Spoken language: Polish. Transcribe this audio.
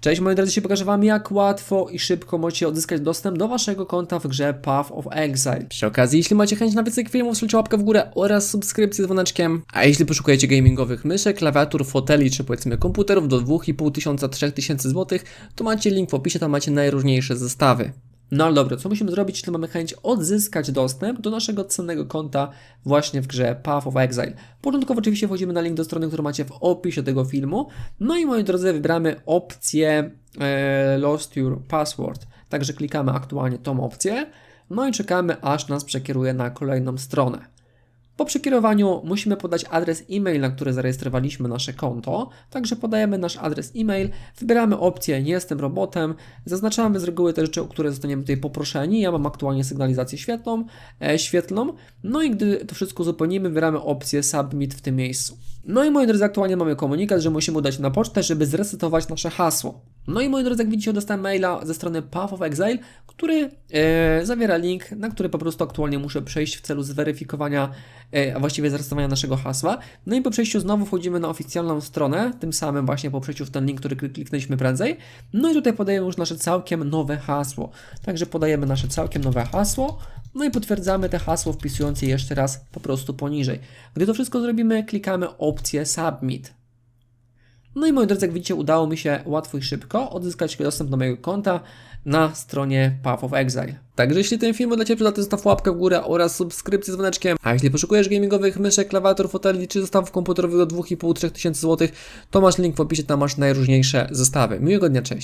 Cześć moi drodzy, dzisiaj pokażę wam jak łatwo i szybko możecie odzyskać dostęp do waszego konta w grze Path of Exile. Przy okazji, jeśli macie chęć na więcej filmów, słuchajcie łapkę w górę oraz subskrypcję z dzwoneczkiem. A jeśli poszukujecie gamingowych myszek, klawiatur, foteli czy powiedzmy komputerów do 2500-3000 zł, to macie link w opisie, tam macie najróżniejsze zestawy. No ale dobra, co musimy zrobić, jeśli mamy chęć odzyskać dostęp do naszego cennego konta właśnie w grze Path of Exile? Początkowo oczywiście wchodzimy na link do strony, którą macie w opisie tego filmu. No i moi drodzy, wybieramy opcję e, Lost Your Password. Także klikamy aktualnie tą opcję. No i czekamy, aż nas przekieruje na kolejną stronę. Po przekierowaniu musimy podać adres e-mail, na który zarejestrowaliśmy nasze konto. Także podajemy nasz adres e-mail, wybieramy opcję Nie jestem robotem, zaznaczamy z reguły te rzeczy, o które zostaniemy tutaj poproszeni. Ja mam aktualnie sygnalizację świetlną, e, świetlną. No i gdy to wszystko uzupełnimy, wybieramy opcję Submit w tym miejscu. No i moi drodzy, aktualnie mamy komunikat, że musimy udać na pocztę, żeby zresetować nasze hasło. No i moi drodzy, jak widzicie, dostałem maila ze strony Path of Exile, który e, zawiera link, na który po prostu aktualnie muszę przejść w celu zweryfikowania, e, a właściwie zarejestrowania naszego hasła. No i po przejściu znowu wchodzimy na oficjalną stronę, tym samym właśnie po przejściu w ten link, który klik- kliknęliśmy prędzej. No i tutaj podajemy już nasze całkiem nowe hasło. Także podajemy nasze całkiem nowe hasło, no i potwierdzamy te hasło wpisując je jeszcze raz po prostu poniżej. Gdy to wszystko zrobimy, klikamy opcję Submit. No i moi drodzy, jak widzicie, udało mi się łatwo i szybko odzyskać dostęp do mojego konta na stronie Path of Exile. Także jeśli ten film dla Ciebie przydatny, zostaw łapkę w górę oraz subskrypcję z dzwoneczkiem. A jeśli poszukujesz gamingowych myszek, klawiatur, foteli czy zestawów komputerowych do 2,5-3 tysięcy złotych, to masz link w opisie, tam masz najróżniejsze zestawy. Miłego dnia, cześć!